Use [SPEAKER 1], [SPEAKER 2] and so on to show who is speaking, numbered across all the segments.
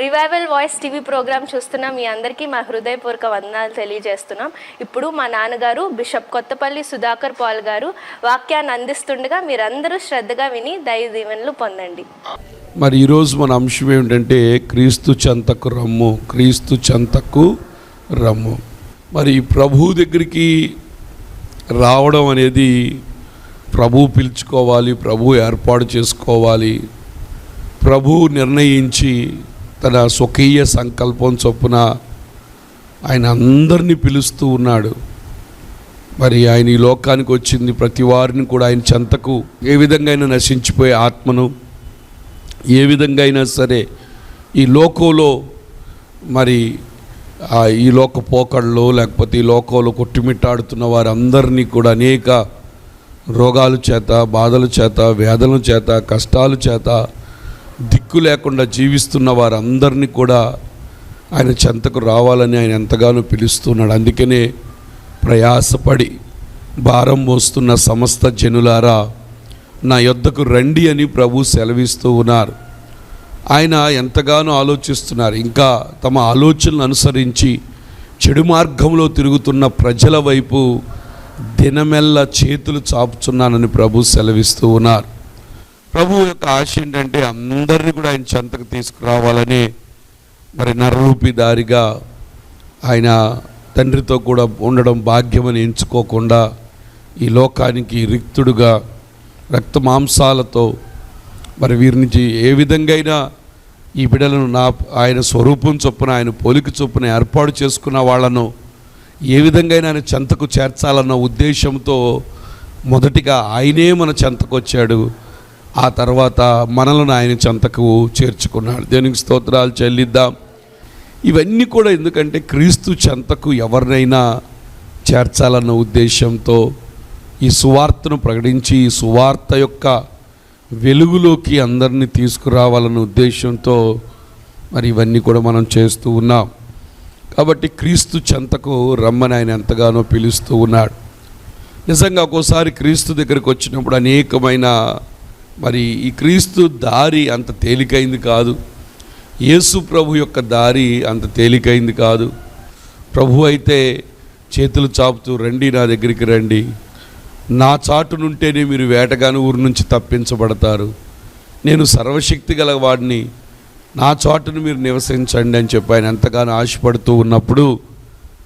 [SPEAKER 1] Revival voice TV programme చూస్తున్న మీ అందరికీ మా హృదయపూర్వక వందనాలు తెలియజేస్తున్నాం. ఇప్పుడు మా నాన్నగారు బిషప్ కొత్తపల్లి సుధాకర్ పాల్ గారు వాక్యాన్ని అందిస్తుండగా మీరందరూ శ్రద్ధగా విని దైవ దీవెనలు పొందండి.
[SPEAKER 2] మరి ఈరోజు మన అంశం ఏమిటంటే క్రీస్తు చెంతకు రమ్ము క్రీస్తు చెంతకు రమ్ము. మరి ప్రభు దగ్గరికి రావడం అనేది ప్రభు పిలుచుకోవాలి ప్రభు ఏర్పాటు చేసుకోవాలి ప్రభు నిర్ణయించి తన స్వకీయ సంకల్పం చొప్పున ఆయన అందరినీ పిలుస్తూ ఉన్నాడు. మరి ఆయన ఈ లోకానికి వచ్చింది ప్రతి వారిని కూడా ఆయన చెంతకు ఏ విధంగా అయినా నశించిపోయే ఆత్మను ఏ విధంగా అయినా సరే ఈ లోకంలో మరి ఈ లోక పోకళ్ళు లేకపోతే ఈ లోకంలో కొట్టుమిట్టాడుతున్న వారందరినీ కూడా అనేక రోగాల చేత బాధల చేత వ్యాధుల చేత కష్టాల చేత దిక్కు లేకుండా జీవిస్తున్న వారందరినీ కూడా ఆయన చెంతకు రావాలని ఆయన ఎంతగానో పిలుస్తున్నాడు. అందుకనే ప్రయాసపడి భారం మోస్తున్న సమస్త జనులారా నా యొద్దకు రండి అని ప్రభు సెలవిస్తూ ఉన్నారు. ఆయన ఎంతగానో ఆలోచిస్తున్నారు. ఇంకా తమ ఆలోచనలు అనుసరించి చెడు మార్గంలో తిరుగుతున్న ప్రజల వైపు దినమెల్ల చేతులు చాపుచున్నానని ప్రభు సెలవిస్తూ ఉన్నారు. ప్రభు యొక్క ఆశ ఏంటంటే అందరినీ కూడా ఆయన చెంతకు తీసుకురావాలని మరి నరరూపి దారిగా ఆయన తండ్రితో కూడా ఉండడం భాగ్యమని ఎంచుకోకుండా ఈ లోకానికి రిక్తుడుగా రక్త మాంసాలతో మరి వీరి నుంచి ఏ విధంగా అయినా ఈ బిడలను నా ఆయన స్వరూపం చొప్పున ఆయన పోలిక చొప్పున ఏర్పాటు చేసుకున్న వాళ్ళను ఏ విధంగా అయినా ఆయన చెంతకు చేర్చాలన్న ఉద్దేశంతో మొదటిగా ఆయనే మన చెంతకు వచ్చాడు. ఆ తర్వాత మనలను ఆయన చెంతకు చేర్చుకున్నాడు. దేనికి స్తోత్రాలు చెల్లిద్దాం. ఇవన్నీ కూడా ఎందుకంటే క్రీస్తు చెంతకు ఎవరినైనా చేర్చాలన్న ఉద్దేశంతో ఈ సువార్తను ప్రకటించి ఈ సువార్త యొక్క వెలుగులోకి అందరినీ తీసుకురావాలన్న ఉద్దేశంతో మరి ఇవన్నీ కూడా మనం చేస్తూ ఉన్నాం. కాబట్టి క్రీస్తు చెంతకు రమ్మని ఆయన ఎంతగానో పిలుస్తూ ఉన్నాడు. నిజంగా ఒక్కోసారి క్రీస్తు దగ్గరికి వచ్చినప్పుడు అనేకమైన మరి ఈ క్రీస్తు దారి అంత తేలికైంది కాదు. యేసు ప్రభు యొక్క దారి అంత తేలికైంది కాదు. ప్రభు అయితే చేతులు చాపుతూ రండి నా దగ్గరికి రండి. నా చాటు నుంటేనే మీరు వేటగాని ఊరి నుంచి తప్పించబడతారు. నేను సర్వశక్తి గల వాడిని. నా చాటును మీరు నివసించండి అని చెప్పి ఆయన ఎంతగానో ఆశపడుతూ ఉన్నప్పుడు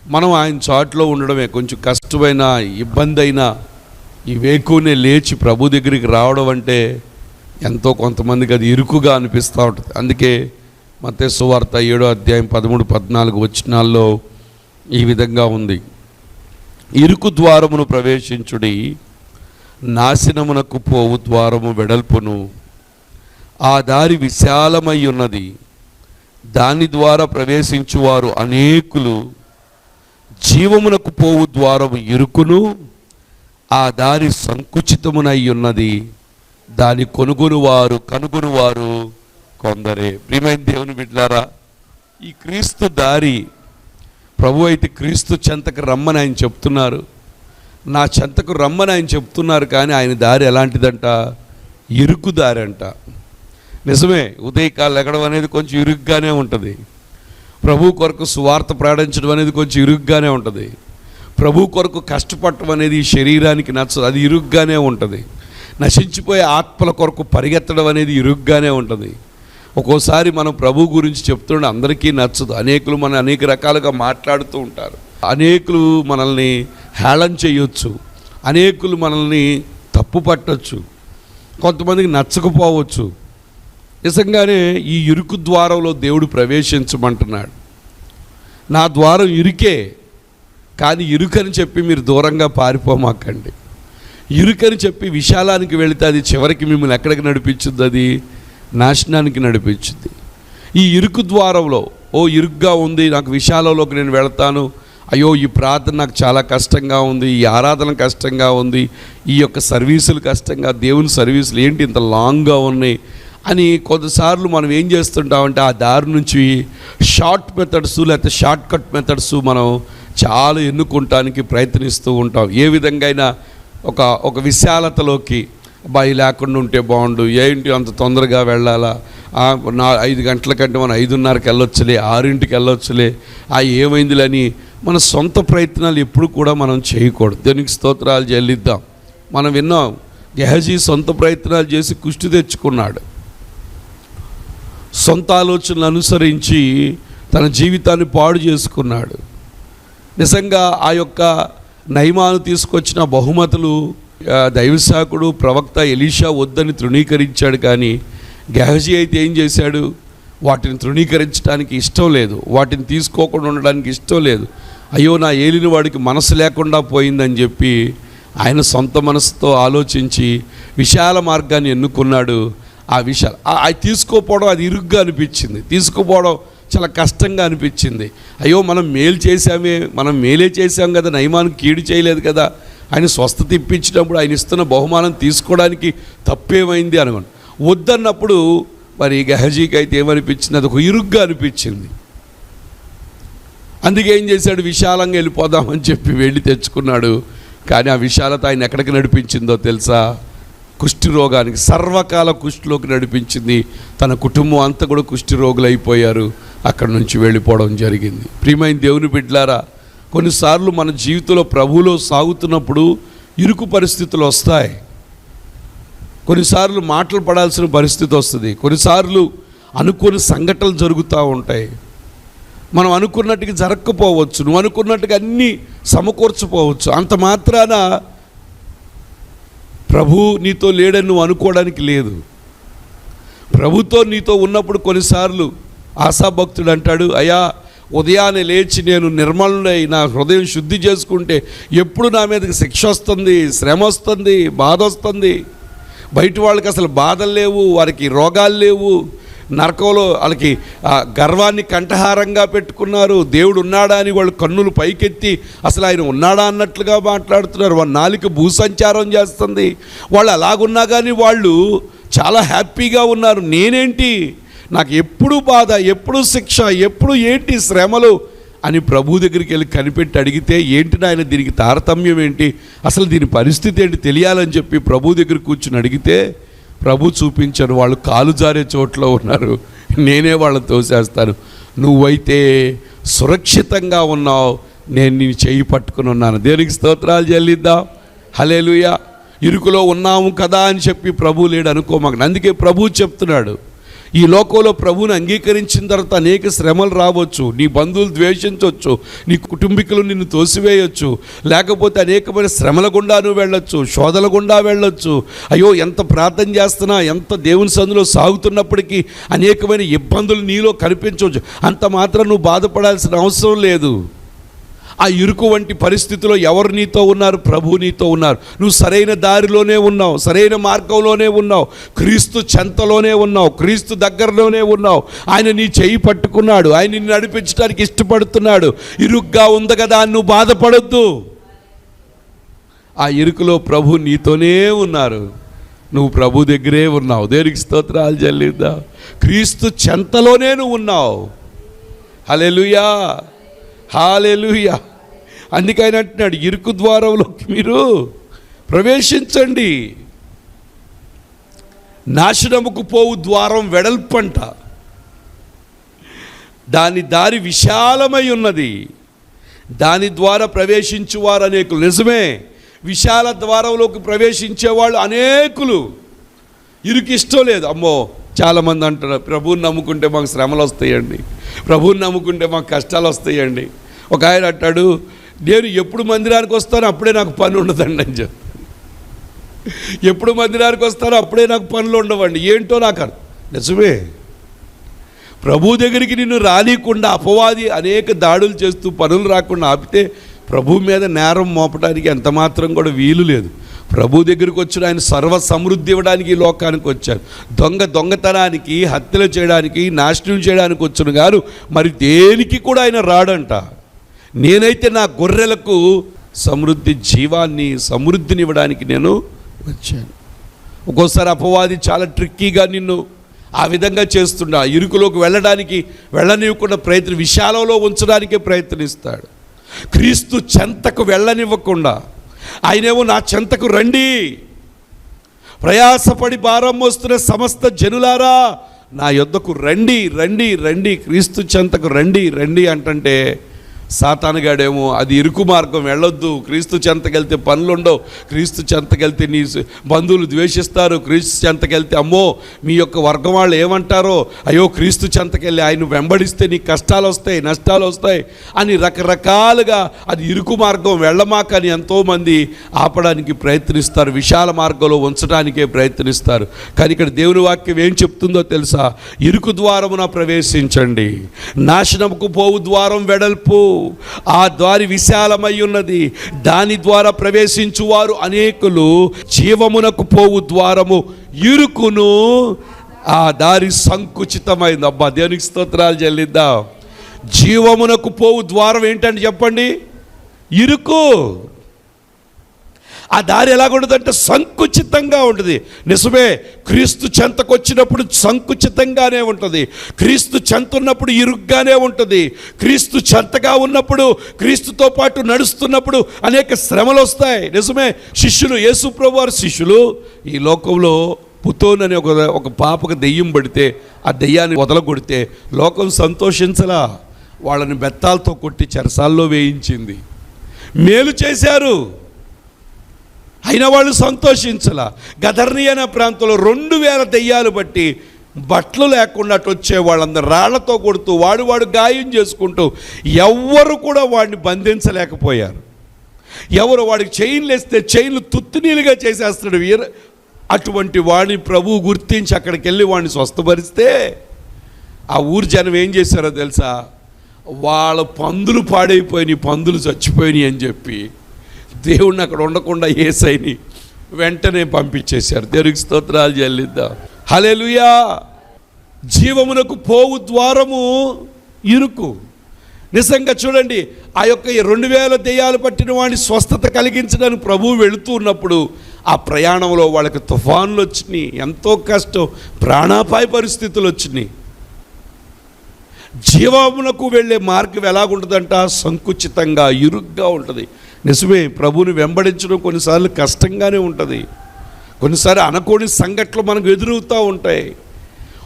[SPEAKER 2] మనం ఆయన చాటులో ఉండడమే. కొంచెం కష్టమైన ఇబ్బంది అయినా ఈ వేకునే లేచి ప్రభు దగ్గరికి రావడం అంటే ఎంతో కొంతమందికి అది ఇరుకుగా అనిపిస్తూ ఉంటుంది. అందుకే మతే సువార్త ఏడో అధ్యాయం పదమూడు పద్నాలుగు వచనాల్లో ఈ విధంగా ఉంది. ఇరుకు ద్వారమును ప్రవేశించుడి నాశనమునకు పోవు ద్వారము వెడల్పును. ఆ దారి విశాలమై ఉన్నది. దాని ద్వారా ప్రవేశించువారు అనేకులు. జీవమునకు పోవు ద్వారము ఇరుకును. ఆ దారి సంకుచితమునై ఉన్నది దాని కొనుగొనువారు కనుగొనువారు కొందరే. ప్రియమైన దేవుని బిడ్డారా ఈ క్రీస్తు దారి ప్రభు అయితే క్రీస్తు చెంతకు రమ్మని ఆయన చెప్తున్నారు. నా చెంతకు రమ్మని ఆయన చెప్తున్నారు కానీ ఆయన దారి ఎలాంటిదంట? ఇరుకు దారి అంట. నిజమే ఉదయకాలు ఎగడం అనేది కొంచెం ఇరుగ్గానే ఉంటుంది. ప్రభు కొరకు సువార్త ప్రకటించడం అనేది కొంచెం ఇరుగ్గానే ఉంటుంది. ప్రభు కొరకు కష్టపడటం అనేది శరీరానికి నచ్చదు. అది ఇరుగ్గానే ఉంటుంది. నశించిపోయే ఆత్మల కొరకు పరిగెత్తడం అనేది ఇరుగ్గానే ఉంటుంది. ఒక్కోసారి మనం ప్రభు గురించి చెప్తుండే అందరికీ నచ్చదు. అనేకులు మన అనేక రకాలుగా మాట్లాడుతూ ఉంటారు. అనేకులు మనల్ని హేళన చేయొచ్చు. అనేకులు మనల్ని తప్పు పట్టొచ్చు. కొంతమందికి నచ్చకపోవచ్చు. నిజంగానే ఈ ఇరుకు ద్వారంలో దేవుడు ప్రవేశించమంటున్నాడు. నా ద్వారం ఇరుకే. కానీ ఇరుకని చెప్పి మీరు దూరంగా పారిపోమాకండి. ఇరుకని చెప్పి విశాలానికి వెళితే అది చివరికి మిమ్మల్ని ఎక్కడికి నడిపించుద్ది అది? నాశనానికి నడిపించుద్ది. ఈ ఇరుకు ద్వారంలో ఓ ఇరుగ్గా ఉంది నాకు విశాలంలోకి నేను వెళతాను. అయ్యో ఈ ప్రార్థన నాకు చాలా కష్టంగా ఉంది ఈ ఆరాధన కష్టంగా ఉంది ఈ యొక్క సర్వీసులు కష్టంగా దేవుని సర్వీసులు ఏంటి ఇంత లాంగ్గా ఉన్నాయి అని కొద్దిసార్లు మనం ఏం చేస్తుంటామంటే ఆ దారి నుంచి షార్ట్ మెథడ్స్ లేకపోతే షార్ట్ కట్ మెథడ్స్ మనం చాలా ఎన్నుకుంటానికి ప్రయత్నిస్తూ ఉంటాం. ఏ విధంగా అయినా ఒక ఒక విశాలతలోకి అబ్బాయి లేకుండా ఉంటే బాగుండు. ఏంటి అంత తొందరగా వెళ్ళాలా? నా ఐదు గంటల కంటే మనం ఐదున్నరకి వెళ్ళొచ్చులే ఆరింటికి వెళ్ళొచ్చులే. ఆ ఏమైందిలని మన సొంత ప్రయత్నాలు ఎప్పుడు కూడా మనం చేయకూడదు. దేనికి స్తోత్రాలు చెల్లిద్దాం. మనం విన్నాం గెహజీ సొంత ప్రయత్నాలు చేసి కుష్టి తెచ్చుకున్నాడు. సొంత ఆలోచనలు అనుసరించి తన జీవితాన్ని పాడు చేసుకున్నాడు. నిజంగా ఆ యొక్క నయమాను తీసుకొచ్చిన బహుమతులు దైవశాకుడు ప్రవక్త ఎలీషా వద్దని తృణీకరించాడు కానీ గెహజీ అయితే ఏం చేశాడు? వాటిని తృణీకరించడానికి ఇష్టం లేదు. వాటిని తీసుకోకుండా ఉండడానికి ఇష్టం లేదు. అయ్యో నా ఏలిన వాడికి మనసు లేకుండా పోయిందని చెప్పి ఆయన సొంత మనసుతో ఆలోచించి విశాల మార్గాన్ని ఎన్నుకున్నాడు. ఆ విశాల ఆ- అది తీసుకోపోవడం అది ఇరుగ్గా అనిపించింది. తీసుకుపోవడం చాలా కష్టంగా అనిపించింది. అయ్యో మనం మేలు చేశామే మనం మేలే చేశాం కదా నయమానికి కీడు చేయలేదు కదా ఆయన స్వస్థత ఇప్పించినప్పుడు ఆయన ఇస్తున్న బహుమానం తీసుకోవడానికి తప్పేమైంది అనుకోండి. వద్దన్నప్పుడు మరి గహజీకి అయితే ఏమనిపించింది? అది ఒక ఇరుగ్గా అనిపించింది. అందుకే ఏం చేశాడు? విశాలంగా వెళ్ళిపోదామని చెప్పి వెళ్ళి తెచ్చుకున్నాడు. కానీ ఆ విశాలత ఆయన ఎక్కడికి నడిపించిందో తెలుసా? కుష్టి రోగానికి సర్వకాల కుష్టిలోకి నడిపించింది. తన కుటుంబం అంతా కూడా కుష్టి రోగులు అయిపోయారు అక్కడి నుంచి వెళ్ళిపోవడం జరిగింది. ప్రియమైన దేవుని బిడ్డలారా కొన్నిసార్లు మన జీవితంలో ప్రభువులో సాగుతున్నప్పుడు ఇరుకు పరిస్థితులు వస్తాయి. కొన్నిసార్లు మాటలు పడాల్సిన పరిస్థితి వస్తుంది. కొన్నిసార్లు అనుకోని సంఘటనలు జరుగుతూ ఉంటాయి. మనం అనుకున్నట్టుగా జరగకపోవచ్చు. నువ్వు అనుకున్నట్టుగా అన్నీ సమకూర్చపోవచ్చు అంత మాత్రాన ప్రభు నీతో లేడని నువ్వు అనుకోవడానికి లేదు. ప్రభుతో నీతో ఉన్నప్పుడు కొన్నిసార్లు ఆశాభక్తుడు అంటాడు అయ్యా ఉదయాన్నే లేచి నేను నిర్మలుడై నా హృదయం శుద్ధి చేసుకుంటే ఎప్పుడు నా మీదకి శిక్ష వస్తుంది శ్రమ వస్తుంది బాధ వస్తుంది? బయట వాళ్ళకి అసలు బాధలు లేవు వారికి రోగాలు లేవు. నరకంలో వాళ్ళకి ఆ గర్వాన్ని కంఠహారంగా పెట్టుకున్నారు. దేవుడు ఉన్నాడా అని వాళ్ళు కన్నులు పైకెత్తి అసలు ఆయన ఉన్నాడా అన్నట్లుగా మాట్లాడుతున్నారు. వాళ్ళ నాలుక భూసంచారం చేస్తుంది. వాళ్ళు అలాగున్నా కానీ వాళ్ళు చాలా హ్యాపీగా ఉన్నారు. నేనేంటి? నాకు ఎప్పుడు బాధ ఎప్పుడు శిక్ష ఎప్పుడు ఏంటి శ్రమలు అని ప్రభు దగ్గరికి వెళ్ళి కనిపెట్టి అడిగితే ఏంటి నాయన దీనికి తారతమ్యం ఏంటి? అసలు దీని పరిస్థితి ఏంటి తెలియాలని చెప్పి ప్రభు దగ్గర కూర్చుని అడిగితే ప్రభు చూపించారు వాళ్ళు కాలు జారే చోట్ల ఉన్నారు నేనే వాళ్ళని తోసేస్తాను. నువ్వైతే సురక్షితంగా ఉన్నావు నేను నీ చేయి పట్టుకుని ఉన్నాను. దేనికి స్తోత్రాలు చెల్లిద్దాం? హలేలుయా ఇరుకులో ఉన్నాము కదా అని చెప్పి ప్రభు లేడు అనుకోమాక అందుకే ప్రభు చెప్తున్నాడు. ఈ లోకంలో ప్రభువుని అంగీకరించిన తర్వాత అనేక శ్రమలు రావచ్చు నీ బంధువులు ద్వేషించవచ్చు నీ కుటుంబీకులు నిన్ను తోసివేయొచ్చు లేకపోతే అనేకమైన శ్రమల గుండా నువ్వు వెళ్ళొచ్చు శోధల గుండా వెళ్ళొచ్చు. అయ్యో ఎంత ప్రార్థన చేస్తున్నా ఎంత దేవుని సందులో సాగుతున్నప్పటికీ అనేకమైన ఇబ్బందులు నీలో కనిపించవచ్చు. అంత మాత్రం నువ్వు బాధపడాల్సిన అవసరం లేదు. ఆ ఇరుకు వంటి పరిస్థితిలో ఎవరు నీతో ఉన్నారు? ప్రభు నీతో ఉన్నారు. నువ్వు సరైన దారిలోనే ఉన్నావు సరైన మార్గంలోనే ఉన్నావు క్రీస్తు చెంతలోనే ఉన్నావు క్రీస్తు దగ్గరలోనే ఉన్నావు. ఆయన నీ చేయి పట్టుకున్నాడు ఆయన నిన్ను నడిపించడానికి ఇష్టపడుతున్నాడు. ఇరుగ్గా ఉంది కదా నువ్వు బాధపడొద్దు. ఆ ఇరుకులో ప్రభు నీతోనే ఉన్నారు. నువ్వు ప్రభు దగ్గరే ఉన్నావు. దేనికి స్తోత్రాలు చెల్లిద్దా? క్రీస్తు చెంతలోనే నువ్వు ఉన్నావు. హలెలుయా అందుకే ఆయన అంటున్నాడు ఇరుకు ద్వారంలోకి మీరు ప్రవేశించండి. నాశనముకు పోవు ద్వారం వెడల్పంట. దాని దారి విశాలమై ఉన్నది. దాని ద్వారా ప్రవేశించువారు అనేకులు. నిజమే విశాల ద్వారంలోకి ప్రవేశించేవాళ్ళు అనేకులు. ఇరుకు ఇష్టం లేదు. అమ్మో చాలామంది అంటారు ప్రభువుని నమ్ముకుంటే మాకు శ్రమలు వస్తాయండి. ప్రభువుని నమ్ముకుంటే మాకు కష్టాలు వస్తాయండి. ఒక ఆయన అంటాడు నేను ఎప్పుడు మందిరానికి వస్తానో అప్పుడే నాకు పని ఉండదండి అని చెప్పి. ఎప్పుడు మందిరానికి వస్తానో అప్పుడే నాకు పనులు ఉండవండి. ఏంటో నాకు నిజమే. ప్రభు దగ్గరికి నిన్ను రానియకుండా అపవాది అనేక దాడులు చేస్తూ పనులు రాకుండా ఆపితే ప్రభు మీద నేరం మోపడానికి ఎంత మాత్రం కూడా వీలు లేదు. ప్రభు దగ్గరికి వచ్చిన ఆయన సర్వ సమృద్ధి ఇవ్వడానికి ఈ లోకానికి వచ్చారు. దొంగ దొంగతనానికి హత్యలు చేయడానికి నాశనం చేయడానికి వచ్చిన గారు మరి దేనికి కూడా ఆయన రాడంట? నేనైతే నా గొర్రెలకు సమృద్ధి జీవాన్ని సమృద్ధిని ఇవ్వడానికి నేను వచ్చాను. ఒక్కోసారి అపవాది చాలా ట్రిక్కీగా నిన్ను ఆ విధంగా చేస్తుండ. ఆ ఇరుకులోకి వెళ్ళడానికి వెళ్ళనివ్వకుండా ప్రయత్నం విశాలంలో ఉంచడానికే ప్రయత్నిస్తాడు. క్రీస్తు చెంతకు వెళ్ళనివ్వకుండా ఆయనేమో నా చెంతకు రండి. ప్రయాసపడి భారం మోస్తున్న సమస్త జనులారా నా యొద్దకు రండి రండి రండి. క్రీస్తు చెంతకు రండి రండి అంటంటే సాతానుగాడేమో అది ఇరుకు మార్గం వెళ్ళొద్దు. క్రీస్తు చెంతకెళ్తే పనులుండవు. క్రీస్తు చెంతకెళ్తే నీ బంధువులు ద్వేషిస్తారు. క్రీస్తు చెంతకెళ్తే అమ్మో మీ యొక్క వర్గం వాళ్ళు ఏమంటారో? అయ్యో క్రీస్తు చెంతకెళ్ళి ఆయన వెంబడిస్తే నీకు కష్టాలు వస్తాయి నష్టాలు వస్తాయి అని రకరకాలుగా అది ఇరుకు మార్గం వెళ్ళమాకని ఎంతోమంది ఆపడానికి ప్రయత్నిస్తారు. విశాల మార్గంలో ఉంచడానికే ప్రయత్నిస్తారు. కానీ ఇక్కడ దేవుని వాక్యం ఏం చెప్తుందో తెలుసా? ఇరుకు ద్వారమున ప్రవేశించండి. నాశనముకు పోవు ద్వారం వెడల్పు. ఆ ద్వారి విశాలమై ఉన్నది. దాని ద్వారా ప్రవేశించువారు అనేకులు జీవమునకు పోవు ద్వారము ఇరుకును. ఆ దారి సంకుచితమైంది. అబ్బా దేవునికి స్తోత్రాలు చెల్లిద్దాం. జీవమునకు పోవు ద్వారం ఏంటంటే చెప్పండి? ఇరుకు. ఆ దారి ఎలాగుంటుందంటే సంకుచితంగా ఉంటుంది. నిజమే క్రీస్తు చెంతకు వచ్చినప్పుడు సంకుచితంగానే ఉంటుంది. క్రీస్తు చెంత ఉన్నప్పుడు ఇరుగ్గానే ఉంటుంది. క్రీస్తు చెంతగా ఉన్నప్పుడు క్రీస్తుతో పాటు నడుస్తున్నప్పుడు అనేక శ్రమలు వస్తాయి నిజమే శిష్యులు యేసుప్రభు వారి శిష్యులు ఈ లోకంలో పుతోన్ అనే ఒక ఒక పాపకు దెయ్యం పడితే ఆ దెయ్యాన్ని వదలగొడితే లోకం సంతోషించలా. వాళ్ళని బెత్తాలతో కొట్టి చెరసాల్లో వేయించింది. మేలు చేశారు. అయిన వాళ్ళు సంతోషించలా. గదర్ని అనే ప్రాంతంలో రెండు వేల దెయ్యాలు బట్టి బట్టలు లేకుండా వచ్చే వాళ్ళందరూ రాళ్ళతో కొడుతూ వాడు వాడు గాయం చేసుకుంటూ ఎవ్వరు కూడా వాడిని బంధించలేకపోయారు. ఎవరు వాడికి చైన్లు వేస్తే చైన్లు తుత్తునీలుగా చేసేస్తాడు వీర. అటువంటి వాడిని ప్రభువు గుర్తించి అక్కడికి వెళ్ళి వాడిని స్వస్థపరిస్తే ఆ ఊరు జనం ఏం చేశారో తెలుసా? వాళ్ళ పందులు పాడైపోయినాయి పందులు చచ్చిపోయినాయి అని చెప్పి దేవుణ్ణి అక్కడ ఉండకుండా ఏసైని వెంటనే పంపించేశారు. దేవునికి స్తోత్రాలు చెల్లిద్దాం. హలెలుయా జీవమునకు పోవు ద్వారము ఇరుకు. నిజంగా చూడండి ఆ యొక్క ఈ రెండు వేల దెయ్యాలు పట్టిన వాడిని స్వస్థత కలిగించడానికి ప్రభువు వెళుతూ ఉన్నప్పుడు ఆ ప్రయాణంలో వాళ్ళకి తుఫాన్లు వచ్చినాయి ఎంతో కష్టం ప్రాణాపాయ పరిస్థితులు వచ్చినాయి. జీవమునకు వెళ్ళే మార్గం ఎలాగుంటుందంట? సంకుచితంగా ఇరుగ్గా ఉంటుంది. నిజమే ప్రభువుని వెంబడించడం కొన్నిసార్లు కష్టంగానే ఉంటుంది. కొన్నిసార్లు అనుకోని సంఘటనలు మనకు ఎదురవుతూ ఉంటాయి.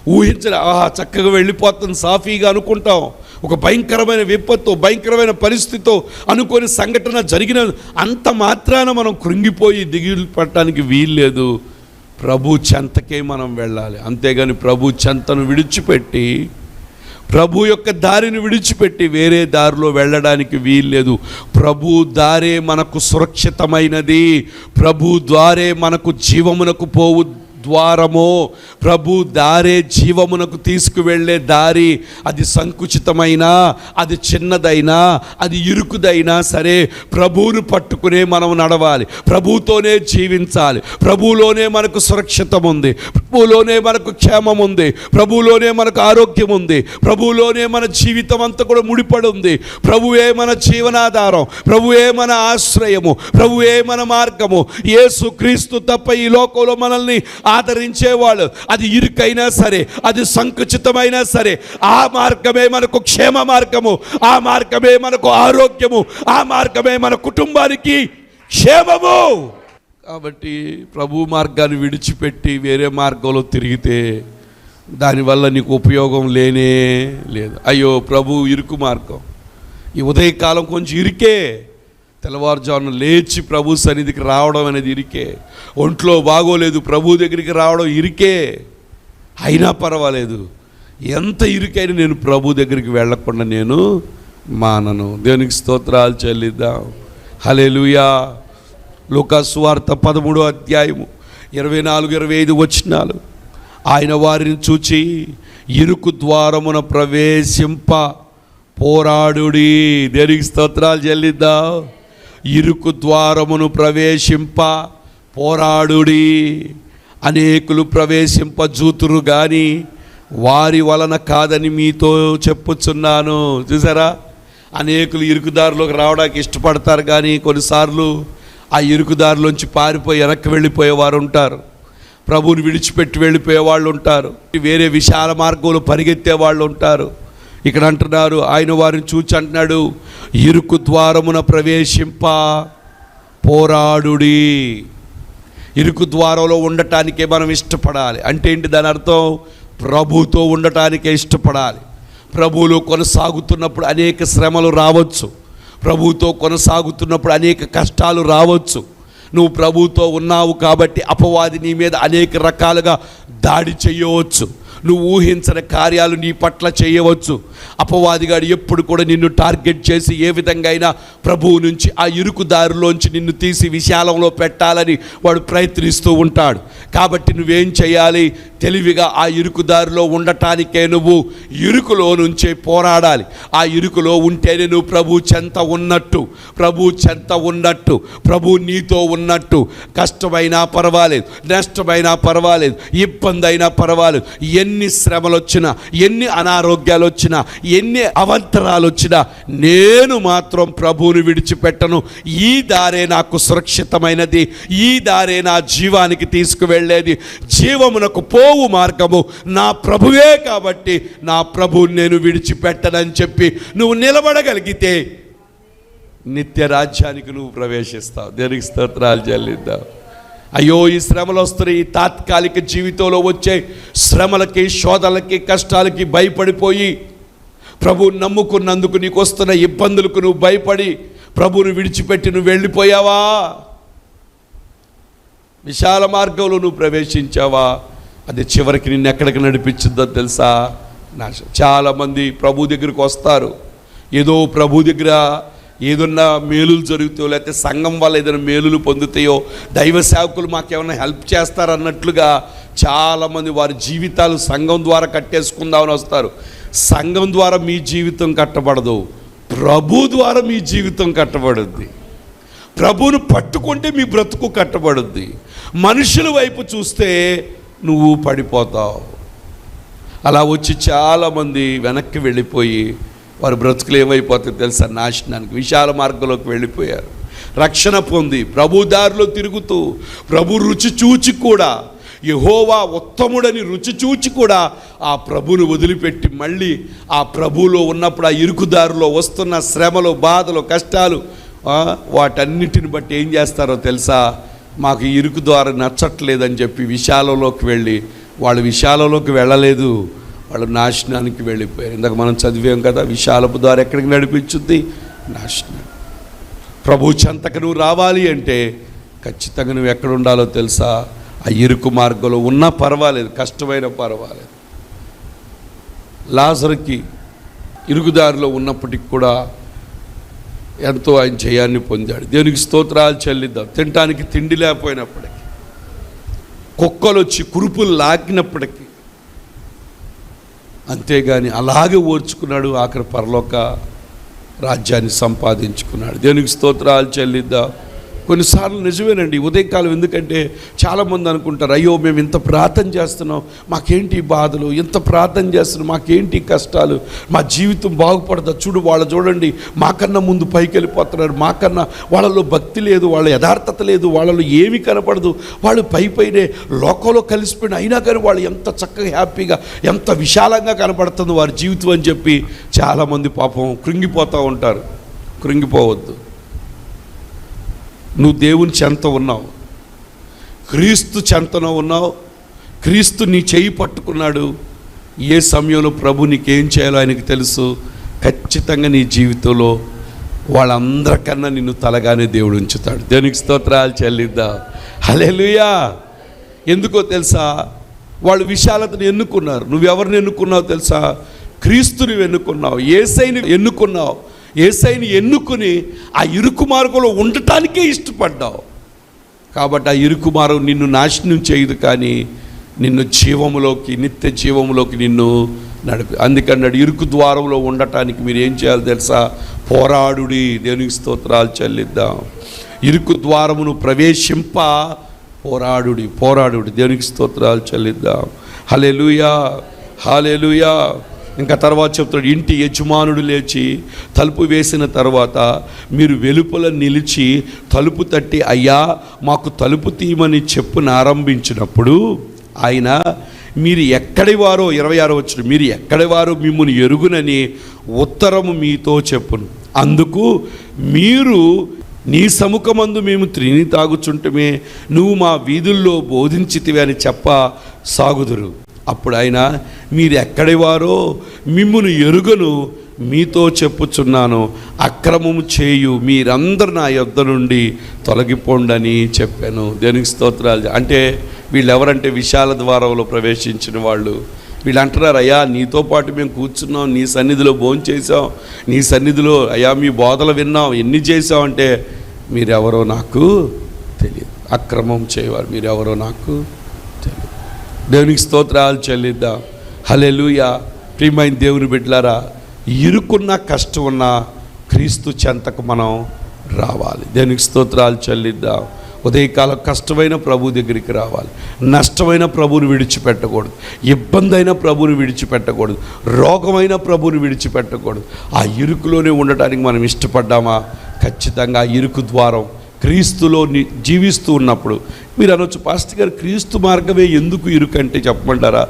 [SPEAKER 2] ఊహించలే ఆహా చక్కగా వెళ్ళిపోతుంది సాఫీగా అనుకుంటాం. ఒక భయంకరమైన విపత్తు భయంకరమైన పరిస్థితితో అనుకోని సంఘటన జరిగిన అంత మాత్రాన మనం కృంగిపోయి దిగులు పట్టడానికి వీల్లేదు. ప్రభు చెంతకే మనం వెళ్ళాలి. అంతేగాని ప్రభు చెంతను విడిచిపెట్టి ప్రభు యొక్క దారిని విడిచిపెట్టి వేరే దారిలో వెళ్ళడానికి వీల్లేదు. ప్రభు దారే మనకు సురక్షితమైనది. ప్రభు ద్వారే మనకు జీవమునకు పోవు ద్వారము ప్రభు దారే జీవమునకు తీసుకువెళ్ళే దారి. అది సంకుచితమైనా అది చిన్నదైనా అది ఇరుకుదైనా సరే ప్రభువును పట్టుకునే మనం నడవాలి. ప్రభుతోనే జీవించాలి. ప్రభువులోనే మనకు సురక్షితం ఉంది ప్రభువులోనే మనకు క్షేమం ఉంది ప్రభువులోనే మనకు ఆరోగ్యం ఉంది ప్రభువులోనే మన జీవితం అంతా కూడా ముడిపడి ఉంది ప్రభువే మన జీవనాధారం. ప్రభువే మన ఆశ్రయము. ప్రభువే మన మార్గము. యేసు క్రీస్తు తప్ప ఈ లోకంలో మనల్ని ఆదరించేవాళ్ళు. అది ఇరుకైనా సరే అది సంకుచితమైనా సరే ఆ మార్గమే మనకు క్షేమ మార్గము ఆ మార్గమే మనకు ఆరోగ్యము ఆ మార్గమే మన కుటుంబానికి క్షేమము. కాబట్టి ప్రభు మార్గాన్ని విడిచిపెట్టి వేరే మార్గంలో తిరిగితే దానివల్ల నీకు ఉపయోగం లేనే లేదు. అయ్యో ప్రభు ఇరుకు మార్గం. ఈ ఉదయకాలం కొంచెం ఇరికే. తెల్లవారుజామున లేచి ప్రభు సన్నిధికి రావడం అనేది ఇరికే. ఒంట్లో బాగోలేదు ప్రభు దగ్గరికి రావడం ఇరికే. అయినా పర్వాలేదు. ఎంత ఇరుకైనా నేను ప్రభు దగ్గరికి వెళ్ళకుండా నేను మానను. దేవునికి స్తోత్రాలు చెల్లిద్దాం. హలెలుయా లూకాసు వార్త పదమూడో అధ్యాయము ఇరవై నాలుగు ఇరవై ఐదు వచ్చినాలు ఆయన వారిని చూచి ఇరుకు ద్వారమున ప్రవేశింప పోరాడుడి. దేనికి స్తోత్రాలు చెల్లిద్దాం. ఇరుకు ద్వారమును ప్రవేశింప పోరాడుడి. అనేకులు ప్రవేశింప జూతురు కానీ వారి వలన కాదని మీతో చెప్పుచున్నాను. చూసారా? అనేకులు ఇరుకుదారిలోకి రావడానికి ఇష్టపడతారు కానీ కొన్నిసార్లు ఆ ఇరుకుదారిలోంచి పారిపోయి వెనక్కి వెళ్ళిపోయేవారు ఉంటారు. ప్రభువుని విడిచిపెట్టి వెళ్ళిపోయే వాళ్ళు ఉంటారు. వేరే విశాల మార్గంలో పరిగెత్తే వాళ్ళు ఉంటారు. ఇక్కడ అంటున్నారు ఆయన వారిని చూచి అంటున్నాడు ఇరుకు ద్వారమున ప్రవేశింప పోరాడుడి. ఇరుకు ద్వారంలో ఉండటానికే మనం ఇష్టపడాలి. అంటే ఏంటి దాని అర్థం? ప్రభుతో ఉండటానికే ఇష్టపడాలి. ప్రభువులో కొనసాగుతున్నప్పుడు అనేక శ్రమలు రావచ్చు. ప్రభుతో కొనసాగుతున్నప్పుడు అనేక కష్టాలు రావచ్చు. నువ్వు ప్రభుతో ఉన్నావు కాబట్టి అపవాది నీ మీద అనేక రకాలుగా దాడి చేయవచ్చు. నువ్వు ఊహించని కార్యాలు నీ పట్ల చేయవచ్చు. అపవాదిగాడు ఎప్పుడు కూడా నిన్ను టార్గెట్ చేసి ఏ విధంగా అయినా ప్రభువు నుంచి ఆ ఇరుకు దారిలోంచి నిన్ను తీసి విశాలంలో పెట్టాలని వాడు ప్రయత్నిస్తూ ఉంటాడు. కాబట్టి నువ్వేం చేయాలి? తెలివిగా ఆ ఇరుకు దారిలో ఉండటానికే నువ్వు ఇరుకులో నుంచే పోరాడాలి. ఆ ఇరుకులో ఉంటేనే నువ్వు ప్రభు చెంత ఉన్నట్టు ప్రభు చెంత ఉన్నట్టు ప్రభు నీతో ఉన్నట్టు. కష్టమైనా పర్వాలేదు నష్టమైనా పర్వాలేదు ఇబ్బంది అయినా పర్వాలేదు. ఎన్ని శ్రమలు వచ్చినా ఎన్ని అనారోగ్యాలు వచ్చినా ఎన్ని అవంతరాలు వచ్చినా నేను మాత్రం ప్రభువుని విడిచిపెట్టను. ఈ దారే నాకు సురక్షితమైనది ఈ దారే నా జీవానికి తీసుకువెళ్ళేది. జీవమునకు పో పోవు మార్గము. నా ప్రభువే కాబట్టి నా ప్రభువు నేను విడిచిపెట్టనని చెప్పి నువ్వు నిలబడగలిగితే నిత్య రాజ్యానికి నువ్వు ప్రవేశిస్తావు. దేనికి స్తోత్రాలు చెల్లిద్దావు అయ్యో ఈ శ్రమలు వస్తున్నాయి. ఈ తాత్కాలిక జీవితంలో వచ్చే శ్రమలకి శోధలకి కష్టాలకి భయపడిపోయి ప్రభు నమ్ముకున్నందుకు నీకు వస్తున్న ఇబ్బందులకు నువ్వు భయపడి ప్రభువుని విడిచిపెట్టి నువ్వు వెళ్ళిపోయావా? విశాల మార్గంలో నువ్వు ప్రవేశించావా? అది చివరికి నిన్ను ఎక్కడికి నడిపించిందో తెలుసా? నాశనం చాలామంది ప్రభు దగ్గరికి వస్తారు. ఏదో ప్రభు దగ్గర ఏదన్నా మేలులు జరుగుతాయో లేకపోతే సంఘం వల్ల ఏదైనా మేలులు పొందుతాయో దైవ సేవకులు మాకేమైనా హెల్ప్ చేస్తారన్నట్లుగా చాలామంది వారి జీవితాలు సంఘం ద్వారా కట్టేసుకుందామని వస్తారు. సంఘం ద్వారా మీ జీవితం కట్టబడదు. ప్రభు ద్వారా మీ జీవితం కట్టబడుద్ది. ప్రభువును పట్టుకుంటే మీ బ్రతుకు కట్టబడుద్ది. మనుషుల వైపు చూస్తే నువ్వు పడిపోతావు. అలా వచ్చి చాలామంది వెనక్కి వెళ్ళిపోయి వారు బ్రతుకులు ఏమైపోతాయి తెలుసా? నాశనానికి విశాల మార్గంలోకి వెళ్ళిపోయారు. రక్షణ పొంది ప్రభు దారిలో తిరుగుతూ ప్రభు రుచి చూచి కూడా యహోవా ఉత్తముడని రుచి చూచి కూడా ఆ ప్రభుని వదిలిపెట్టి మళ్ళీ ఆ ప్రభులో ఉన్నప్పుడు ఆ ఇరుకుదారిలో వస్తున్న శ్రమలు బాధలు కష్టాలు వాటన్నిటిని బట్టి ఏం చేస్తారో తెలుసా? మాకు ఇరుకు ద్వారా నచ్చట్లేదని చెప్పి విశాలంలోకి వెళ్ళి వాళ్ళు విశాలంలోకి వెళ్ళలేదు వాళ్ళు నాశనానికి వెళ్ళిపోయారు. ఇందాక మనం చదివాం కదా విశాలపు ద్వారా ఎక్కడికి నడిపించుద్ది? నాశనం. ప్రభు చెంతకు నువ్వు రావాలి అంటే ఖచ్చితంగా నువ్వు ఎక్కడ ఉండాలో తెలుసా? ఆ ఇరుకు మార్గంలో ఉన్నా పర్వాలేదు కష్టమైన పర్వాలేదు. లాజర్కి ఇరుగుదారిలో ఉన్నప్పటికి కూడా ఎంతో ఆయన జయాన్ని పొందాడు. దేవునికి స్తోత్రాలు చెల్లిద్దాం. తినటానికి తిండి లేకపోయినప్పటికీ కుక్కలు వచ్చి కురుపులు లాగినప్పటికీ అంతేగాని అలాగే ఓర్చుకున్నాడు ఆఖరి పరలోక రాజ్యాన్ని సంపాదించుకున్నాడు. దేవునికి స్తోత్రాలు చెల్లిద్దాం. కొన్నిసార్లు నిజమేనండి ఉదయకాలం ఎందుకంటే చాలామంది అనుకుంటారు అయ్యో మేము ఇంత ప్రార్థన చేస్తున్నాం మాకేంటి బాధలు? ఇంత ప్రార్థన చేస్తున్నాం మాకేంటి కష్టాలు? మా జీవితం బాగుపడదా? చూడు వాళ్ళు చూడండి మాకన్నా ముందు పైకి వెళ్ళిపోతున్నారు మాకన్నా వాళ్ళలో భక్తి లేదు వాళ్ళ యథార్థత లేదు వాళ్ళలో ఏమీ కనపడదు. వాళ్ళు పై పైనే లోకంలో కలిసిపోయిన అయినా కానీ వాళ్ళు ఎంత చక్కగా హ్యాపీగా ఎంత విశాలంగా కనపడుతుంది వారి జీవితం అని చెప్పి చాలామంది పాపం కృంగిపోతూ ఉంటారు. కృంగిపోవద్దు. నువ్వు దేవుని చెంత ఉన్నావు. క్రీస్తు చెంతలో ఉన్నావు. క్రీస్తు నీ చేయి పట్టుకున్నాడు. ఏ సమయంలో ప్రభు నీకేం చేయాలో ఆయనకు తెలుసు. ఖచ్చితంగా నీ జీవితంలో వాళ్ళందరికన్నా నిన్ను తలగానే దేవుడు ఉంచుతాడు. దేవునికి స్తోత్రాలు చెల్లిద్దా. హలేలుయా ఎందుకో తెలుసా? వాళ్ళు విశాలతను ఎన్నుకున్నారు. నువ్వెవరిని ఎన్నుకున్నావు తెలుసా? క్రీస్తుని ఎన్నుకున్నావు. ఏసైని ఎన్నుకున్నావు. ఏసైని ఎన్నుకుని ఆ ఇరుకు మార్గంలో ఉండటానికే ఇష్టపడ్డావు. కాబట్టి ఆ ఇరుకు మార్గం నిన్ను నాశనం చేయదు కానీ నిన్ను జీవములోకి నిత్య జీవములోకి నిన్ను నడిపి అందుకన్నాడు ఇరుకు ద్వారంలో ఉండటానికి మీరు ఏం చేయాలి తెలుసా? పోరాడుడి దేవునికి స్తోత్రాలు చెల్లిద్దాం. ఇరుకు ద్వారమును ప్రవేశింప పోరాడుడి పోరాడుడి దేవునికి స్తోత్రాలు చెల్లిద్దాం. హలెలుయా హాలెలుయా ఇంకా తర్వాత చెప్తాడు ఇంటి యజమానుడు లేచి తలుపు వేసిన తర్వాత మీరు వెలుపల నిలిచి తలుపు తట్టి అయ్యా మాకు తలుపు తీయమని చెప్పున ఆరంభించినప్పుడు ఆయన మీరు ఎక్కడి వారో ఇరవై ఆరో వచ్చిన మీరు ఎక్కడి వారో మిమ్మల్ని ఎరుగునని ఉత్తరము మీతో చెప్పును. అందుకు మీరు నీ సముఖమందు మేము త్రిని తాగుచుంటమే నువ్వు మా వీధుల్లో బోధించితివి అని చెప్ప సాగుదురు. అప్పుడు ఆయన మీరు ఎక్కడి వారో మిమ్మును ఎరుగను మీతో చెప్పుచున్నాను. అక్రమము చేయు మీరందరు నా యొద్ద నుండి తొలగిపోండని చెప్పాను. దేనికి స్తోత్రాలు అంటే వీళ్ళెవరంటే విశాల ద్వారంలో ప్రవేశించిన వాళ్ళు. వీళ్ళు అంటున్నారు అయ్యా నీతో పాటు మేము కూర్చున్నాం నీ సన్నిధిలో భోజనం చేసాం నీ సన్నిధిలో అయ్యా మీ బోధలు విన్నాం ఎన్ని చేసాం అంటే మీరెవరో నాకు తెలియదు అక్రమం చేయవారు మీరెవరో నాకు తెలియదు దేవునికి స్తోత్రాలు చెల్లిద్దాం. హలెలుయ ప్రియమైన దేవుని బిడ్డలారా ఇరుకున్న కష్టం ఉన్న క్రీస్తు చెంతకు మనం రావాలి. దేవునికి స్తోత్రాలు చెల్లిద్దాం. ఉదయకాలం కష్టమైన ప్రభు దగ్గరికి రావాలి. నష్టమైన ప్రభువుని విడిచిపెట్టకూడదు. ఇబ్బంది అయిన ప్రభువుని విడిచిపెట్టకూడదు. రోగమైన ప్రభువుని విడిచిపెట్టకూడదు. ఆ ఇరుకులోనే ఉండటానికి మనం ఇష్టపడ్డామా? ఖచ్చితంగా ఆ ఇరుకు ద్వారం క్రీస్తులో జీవిస్తూ ఉన్నప్పుడు. మీరు అనొచ్చు పాస్టర్ గారు క్రీస్తు మార్గమే ఎందుకు ఇరుకంటే చెప్పమంటారా?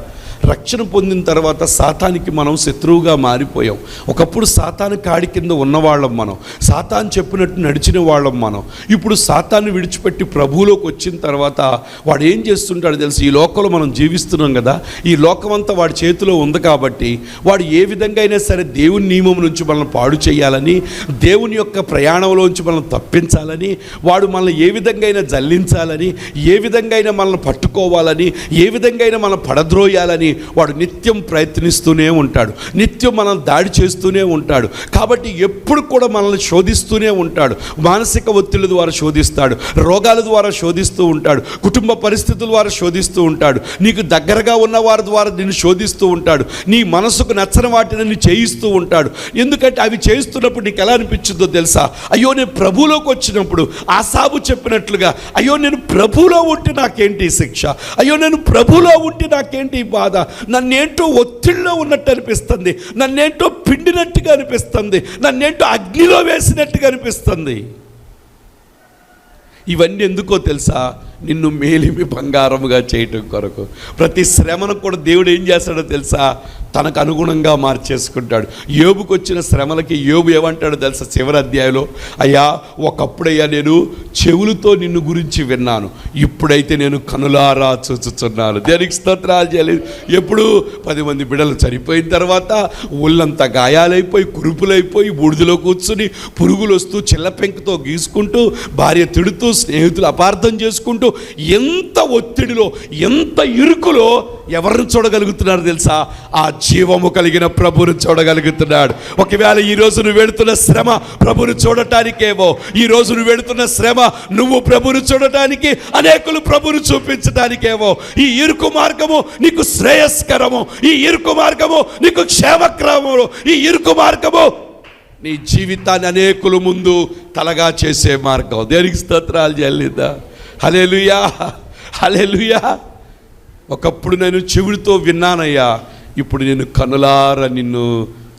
[SPEAKER 2] రక్షణ పొందిన తర్వాత సాతానికి మనం శత్రువుగా మారిపోయాం. ఒకప్పుడు సాతాను కాడి కింద ఉన్నవాళ్ళం మనం. సాతాను చెప్పినట్టు నడిచిన వాళ్ళం మనం. ఇప్పుడు సాతాన్ని విడిచిపెట్టి ప్రభువులోకి వచ్చిన తర్వాత వాడు ఏం చేస్తుంటాడు తెలుసు? ఈ లోకంలో మనం జీవిస్తున్నాం కదా. ఈ లోకమంతా వాడి చేతిలో ఉంది కాబట్టి వాడు ఏ విధంగా అయినా సరే దేవుని నియమం నుంచి మనల్ని పాడు చేయాలని దేవుని యొక్క ప్రయాణంలోంచి మనల్ని తప్పించాలని వాడు మనల్ని ఏ విధంగా అయినా జల్లించాలని ఏ విధంగా అయినా మనల్ని పట్టుకోవాలని ఏ విధంగా అయినా మనం పడద్రోయాలని వాడు నిత్యం ప్రయత్నిస్తూనే ఉంటాడు. నిత్యం మనం దాడి చేస్తూనే ఉంటాడు. కాబట్టి ఎప్పుడు కూడా మనల్ని శోధిస్తూనే ఉంటాడు. మానసిక ఒత్తిళ్ళ ద్వారా శోధిస్తాడు. రోగాల ద్వారా శోధిస్తూ ఉంటాడు. కుటుంబ పరిస్థితుల ద్వారా శోధిస్తూ ఉంటాడు. నీకు దగ్గరగా ఉన్న వారి ద్వారా నిన్ను శోధిస్తూ ఉంటాడు. నీ మనసుకు నచ్చని వాటిని నిన్ను చేయిస్తూ ఉంటాడు. ఎందుకంటే అవి చేయిస్తున్నప్పుడు నీకు ఎలా అనిపించిందో తెలుసా? అయ్యో నేను ప్రభువులోకి వచ్చినప్పుడు ఆ సాబు చెప్పినట్లుగా అయ్యో నేను ప్రభువులో ఉంటే నాకేంటి శిక్ష? అయ్యో నేను ప్రభువులో ఉంటే నాకేంటి ఈ బాధ నన్నేంటో ఒత్తిడిలో ఉన్నట్టు అనిపిస్తుంది. నన్నేంటో పిండినట్టుగా అనిపిస్తుంది. నన్నేంటో అగ్నిలో వేసినట్టుగా అనిపిస్తుంది. ఇవన్నీ ఎందుకో తెలుసా? నిన్ను మేలిమి బంగారముగా చేయటం కొరకు. ప్రతి శ్రమను కూడా దేవుడు ఏం చేస్తాడో తెలుసా? తనకు అనుగుణంగా మార్చేసుకుంటాడు. యోబుకు వచ్చిన శ్రమలకి యోబు ఏమంటాడో తెలుసా చివరి అధ్యాయంలో? అయ్యా ఒకప్పుడయ్యా నేను చెవులతో నిన్ను గురించి విన్నాను. ఇప్పుడైతే నేను కనులారా చూచుచున్నాను. దేనికి స్తోత్రాలు చేయలేదు? ఎప్పుడు? పది మంది బిడలు చనిపోయిన తర్వాత ఒళ్ళంతా గాయాలైపోయి కురుపులైపోయి బూడిదలో కూర్చుని పురుగులు వస్తూ చిల్ల పెంకుతో గీసుకుంటూ భార్య తిడుతూ స్నేహితులు అపార్థం చేసుకుంటూ ఎంత ఒత్తిడిలో ఎంత ఇరుకులో ఎవరిని చూడగలుగుతున్నారు తెలుసా? ఆ జీవము కలిగిన ప్రభుని చూడగలుగుతున్నాడు. ఒకవేళ ఈ నువ్వు వెళుతున్న శ్రమ ప్రభుని చూడటానికేమో ఈ నువ్వు వెళుతున్న శ్రమ నువ్వు ప్రభుని చూడటానికి అనేకులు ప్రభుని చూపించడానికేమో ఈ ఇరుకు మార్గము నీకు శ్రేయస్కరము ఈ ఇరుకు మార్గము నీకు క్షేమక్రమము ఈ ఇరుకు మార్గము నీ జీవితాన్ని అనేకుల ముందు తలగా చేసే మార్గం. దేనికి స్తోత్రాలు చెల్లిద్దా? హలేలుయా హలేలుయా ఒకప్పుడు నేను చెవుడితో విన్నానయ్యా ఇప్పుడు నేను కనులార నిన్ను.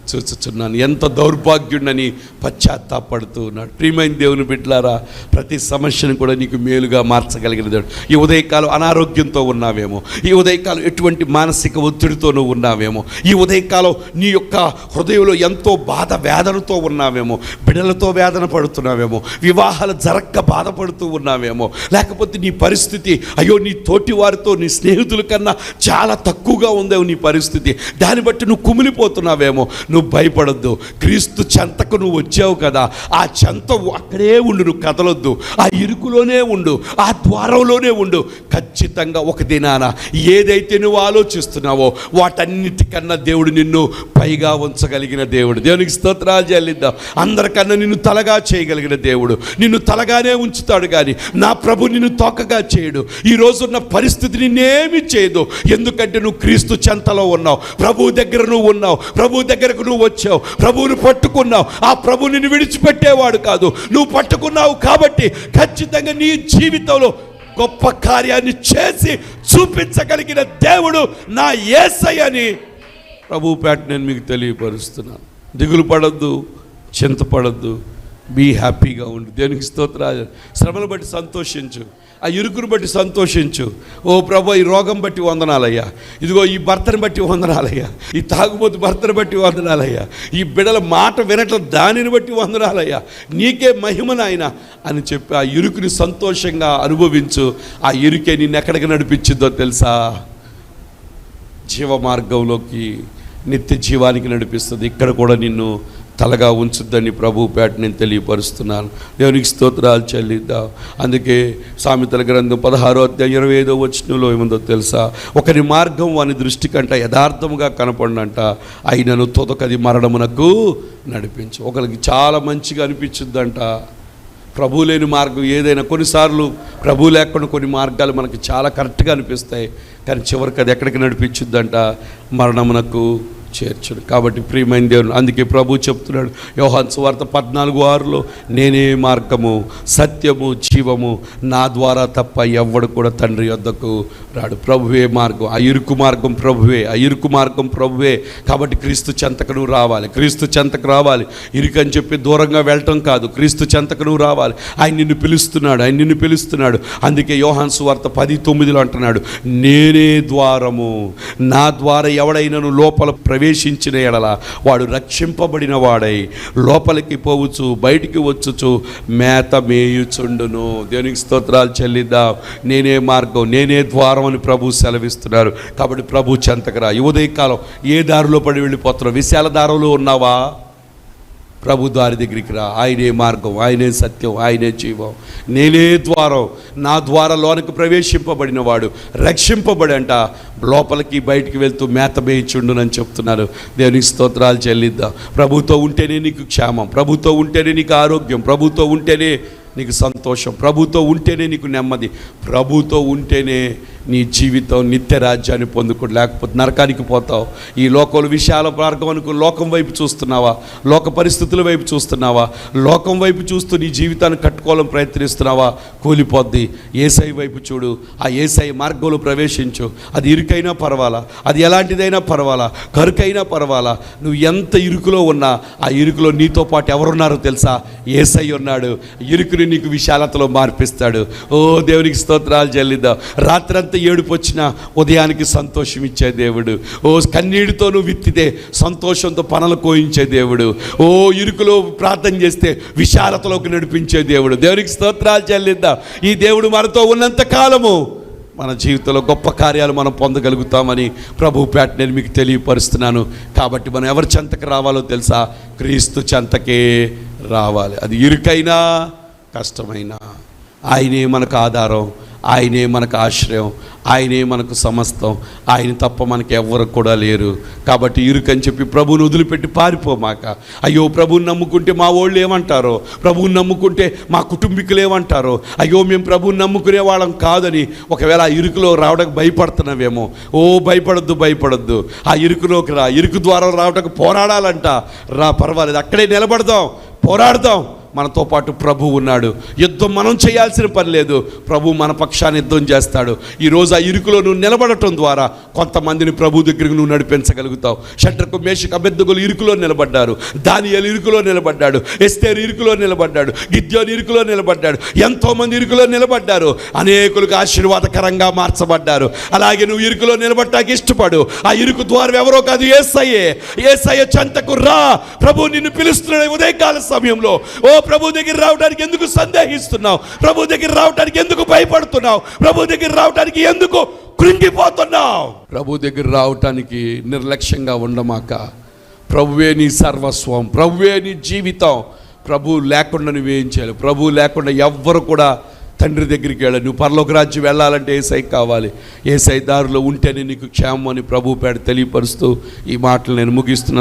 [SPEAKER 2] చూచుచున్నాను. ఎంత దౌర్భాగ్యుడని పశ్చాత్తాపడుతూ ఉన్నాడు. ప్రియమైన దేవుని బిడ్డలారా ప్రతి సమస్యను కూడా నీకు మేలుగా మార్చగలిగిన దేవుడు. ఈ ఉదయకాలం అనారోగ్యంతో ఉన్నావేమో ఈ ఉదయకాలం ఎటువంటి మానసిక ఒత్తిడితో నువ్వు ఉన్నావేమో ఈ ఉదయకాలం నీ యొక్క హృదయంలో ఎంతో బాధ వేదనతో ఉన్నావేమో బిడలతో వేదన పడుతున్నావేమో వివాహాలు జరక్క బాధపడుతూ ఉన్నావేమో లేకపోతే నీ పరిస్థితి అయ్యో నీ తోటి వారితో నీ స్నేహితుల కన్నా చాలా తక్కువగా ఉందేమో నీ పరిస్థితి. దాన్ని బట్టి నువ్వు కుమిలిపోతున్నావేమో నువ్వు భయపడొద్దు. క్రీస్తు చెంతకు నువ్వు వచ్చావు కదా ఆ చెంత అక్కడే ఉండు నువ్వు కదలొద్దు. ఆ ఇరుకులోనే ఉండు ఆ ద్వారంలోనే ఉండు. ఖచ్చితంగా ఒక దినాన ఏదైతే నువ్వు ఆలోచిస్తున్నావో వాటన్నిటికన్నా దేవుడు నిన్ను పైగా ఉంచగలిగిన దేవుడు. దేవునికి స్తోత్రాలు చెల్లిద్దాం. అందరికన్నా నిన్ను తలగా చేయగలిగిన దేవుడు. నిన్ను తలగానే ఉంచుతాడు కానీ నా ప్రభు నిన్ను తోకగా చేయడు. ఈ రోజున్న పరిస్థితి నిన్నేమి చేయదు. ఎందుకంటే నువ్వు క్రీస్తు చెంతలో ఉన్నావు. ప్రభు దగ్గర నువ్వు ఉన్నావు. ప్రభు దగ్గరకు నువ్వు వచ్చావు? ప్రభువుని పట్టుకున్నావు. ఆ ప్రభు నిన్ను విడిచిపెట్టేవాడు కాదు. నువ్వు పట్టుకున్నావు కాబట్టి ఖచ్చితంగా నీ జీవితంలో గొప్ప కార్యాన్ని చేసి చూపించగలిగిన దేవుడు నా ఏసయ్యని ప్రభు పేట నేను మీకు తెలియపరుస్తున్నాను. దిగులు పడద్దు చింతపడద్దు బీ హ్యాపీగా ఉండు. దేనికి స్తోత్ర శ్రమను బట్టి సంతోషించు. ఆ ఇరుకును బట్టి సంతోషించు. ఓ ప్రభు ఈ రోగం బట్టి వందనాలయ్యా. ఇదిగో ఈ భర్తను బట్టి వందనాలయ్యా. ఈ తాగుబోతు భర్తను బట్టి వందనాలయ్యా. ఈ బిడల మాట వినటం దానిని బట్టి వందనాలయ్యా. నీకే మహిమ నాయన అని చెప్పి ఆ ఇరుకుని సంతోషంగా అనుభవించు. ఆ ఇరుకే నిన్ను ఎక్కడికి నడిపించిందో తెలుసా? జీవ మార్గంలోకి నిత్య జీవానికి నడిపిస్తుంది. ఇక్కడ కూడా నిన్ను తలగా ఉంచుద్దని ప్రభు పేట నేను తెలియపరుస్తున్నాను. దేవునికి స్తోత్రాలు చెల్లిద్దాం. అందుకే సామెతల గ్రంథం పదహారో అధ్యాయం ఇరవై ఐదో వచనంలో ఏముందో తెలుసా? ఒకరి మార్గం వాని దృష్టి కంట యథార్థముగా కనపడినంట అయినను తొదకది మరణమునకు నడిపించు. ఒకరికి చాలా మంచిగా అనిపించుద్దంట. ప్రభు లేని మార్గం ఏదైనా కొన్నిసార్లు ప్రభు లేకుండా కొన్ని మార్గాలు మనకి చాలా కరెక్ట్గా అనిపిస్తాయి. కానీ చివరికి అది ఎక్కడికి నడిపించుద్దంట? మరణమునకు చేర్చడు. కాబట్టి ప్రియమైన దేవుడు అందుకే ప్రభు చెప్తున్నాడు యోహాన్ సువార్త పద్నాలుగు ఆరులో నేనే మార్గము సత్యము జీవము నా ద్వారా తప్ప ఎవ్వడు కూడా తండ్రి యొద్దకు రాడు. ప్రభువే మార్గం ఆ ఇరుకు మార్గం ప్రభువే ఆ ఇరుకు మార్గం ప్రభువే. కాబట్టి క్రీస్తు చెంతకు రావాలి క్రీస్తు చెంతకు రావాలి. ఇరుకు అని చెప్పి దూరంగా వెళ్ళటం కాదు క్రీస్తు చెంతకు రావాలి. ఆయన నిన్ను పిలుస్తున్నాడు ఆయన నిన్ను పిలుస్తున్నాడు. అందుకే యోహాన్ సువార్త పది తొమ్మిదిలో అంటున్నాడు నేనే ద్వారము నా ద్వారా ఎవడైనను లోపల ప్రవేశించిన ఎడల వాడు రక్షింపబడిన వాడై లోపలికి పోవచ్చు బయటికి వచ్చుచు మేత మేయుచుండును. దేవునికి స్తోత్రాలు చెల్లిద్దాం. నేనే మార్గం నేనే ద్వారం అని ప్రభు సెలవిస్తున్నారు. కాబట్టి ప్రభు చెంతకరా. ఈ ఉదయకాలం ఏ దారిలో పడి వెళ్ళిపోతున్నావు? విశాల దారంలో ఉన్నావా? ప్రభు దారి దగ్గరికి రా. ఆయనే మార్గం ఆయనే సత్యం ఆయనే జీవం. నేనే ద్వారం నా ద్వారా లోనికి ప్రవేశింపబడిన వాడు రక్షింపబడి అంట లోపలికి బయటికి వెళ్తూ మేత మేయిచుండునని చెప్తున్నారు. దేవునికి స్తోత్రాలు చెల్లిద్దాం. ప్రభుతో ఉంటేనే నీకు క్షేమం. ప్రభుతో ఉంటేనే నీకు ఆరోగ్యం. ప్రభుతో ఉంటేనే నీకు సంతోషం. ప్రభుతో ఉంటేనే నీకు నెమ్మది. ప్రభుతో ఉంటేనే నీ జీవితం నిత్య రాజ్యాన్ని పొందుకో లేకపోతే నరకానికి పోతావు. ఈ లోకంలో విషయాల మార్గం అనుకో లోకం వైపు చూస్తున్నావా? లోక పరిస్థితుల వైపు చూస్తున్నావా? లోకం వైపు చూస్తూ నీ జీవితాన్ని కట్టుకోవాలని ప్రయత్నిస్తున్నావా? కూలిపోద్ది. ఏసై వైపు చూడు. ఆ ఏసై మార్గంలో ప్రవేశించు. అది ఇరుకైనా పర్వాలా? అది ఎలాంటిదైనా పర్వాలా? కరుకైనా పర్వాలా? నువ్వు ఎంత ఇరుకులో ఉన్నా ఆ ఇరుకులో నీతో పాటు ఎవరున్నారో తెలుసా? ఏసై ఉన్నాడు. ఇరుకుని నీకు విశాలతలో మార్పిస్తాడు. ఓ దేవునికి స్తోత్రాలు చెల్లిద్దాం. రాత్రంతా ఏడుపు వచ్చినా ఉదయానికి సంతోషం ఇచ్చే దేవుడు. ఓ కన్నీటితో నువ్వు విత్తితే సంతోషంతో పనులు కోయించే దేవుడు. ఓ ఇరుకులో ప్రార్థన చేస్తే విశాలతలోకి నడిపించే దేవుడు. దేవునికి స్తోత్రాలు చెల్లిద్దాం. ఈ దేవుడు మనతో ఉన్నంత కాలము మన జీవితంలో గొప్ప కార్యాలు మనం పొందగలుగుతామని ప్రభు పేట నేను మీకు తెలియపరుస్తున్నాను. కాబట్టి మనం ఎవరి చెంతకు రావాలో తెలుసా? క్రీస్తు చెంతకే రావాలి. అది ఇరుకైనా కష్టమైనా. ఆయనే మనకు ఆధారం. ఆయనే మనకు ఆశ్రయం ఆయనే మనకు సమస్తం ఆయన తప్ప మనకి ఎవ్వరు కూడా లేరు. కాబట్టి ఇరుకని చెప్పి ప్రభువుని వదిలిపెట్టి పారిపోమాక. అయ్యో ప్రభువుని నమ్ముకుంటే మా వాళ్ళు ఏమంటారో? ప్రభువుని నమ్ముకుంటే మా కుటుంబీకులు ఏమంటారో? అయ్యో మేము ప్రభువుని నమ్ముకునే వాళ్ళం కాదని ఒకవేళ ఆ ఇరుకులో రావడానికి భయపడుతున్నావేమో? ఓ భయపడద్దు భయపడొద్దు. ఆ ఇరుకులోకి రా. ఇరుకు ద్వారా రావడానికి పోరాడాలంట. రా పర్వాలేదు. అక్కడే నిలబడదాం. పోరాడదాం. మనతో పాటు ప్రభు ఉన్నాడు. యుద్ధం మనం చేయాల్సిన పని లేదు. ప్రభు మన పక్షాన్ని యుద్ధం చేస్తాడు. ఈరోజు ఆ ఇరుకులో నువ్వు నిలబడటం ద్వారా కొంతమందిని ప్రభు దగ్గరికి నువ్వు నడిపించగలుగుతావు. షట్రకు మేషకు అభ్యర్థులు ఇరుకులో నిలబడ్డారు. దానియలు ఇరుకులో నిలబడ్డాడు. ఎస్తేరు ఇరుకులో నిలబడ్డాడు. గిద్యోని ఇరుకులో నిలబడ్డాడు. ఎంతోమంది ఇరుకులో నిలబడ్డారు. అనేకులకు ఆశీర్వాదకరంగా మార్చబడ్డారు. అలాగే నువ్వు ఇరుకులో నిలబడటానికి ఇష్టపడు. ఆ ఇరుకు ద్వారం ఎవరో కాదు ఏసయ్యే. ఏసయ్య చెంతకు రా. ప్రభు నిన్ను పిలుస్తున్నాడు ఉదయకాల సమయంలో. ఓ ప్రభు దగ్గర రావడానికి ఎందుకు సందేహిస్తున్నావు? ప్రభు దగ్గర రావడానికి ఎందుకు భయపడుతున్నావు? ప్రభు దగ్గర రావడానికి ఎందుకు కృంగిపోతున్నావు? ప్రభు దగ్గర రావటానికి నిర్లక్ష్యంగా ఉండమాక ప్రభువే నీ సర్వస్వం ప్రభువే నీ జీవితం. ప్రభు లేకుండా నువ్వేం చేయాలి ప్రభు లేకుండా ఎవ్వరు కూడా తండ్రి దగ్గరికి వెళ్ళాలి నువ్వు పరలోక రాజ్యం వెళ్ళాలంటే ఏసై కావాలి. ఏసై దారిలో ఉంటేనే నీకు క్షేమం అని ప్రభు పేడ తెలియపరుస్తూ ఈ మాటలు నేను ముగిస్తున్నాను.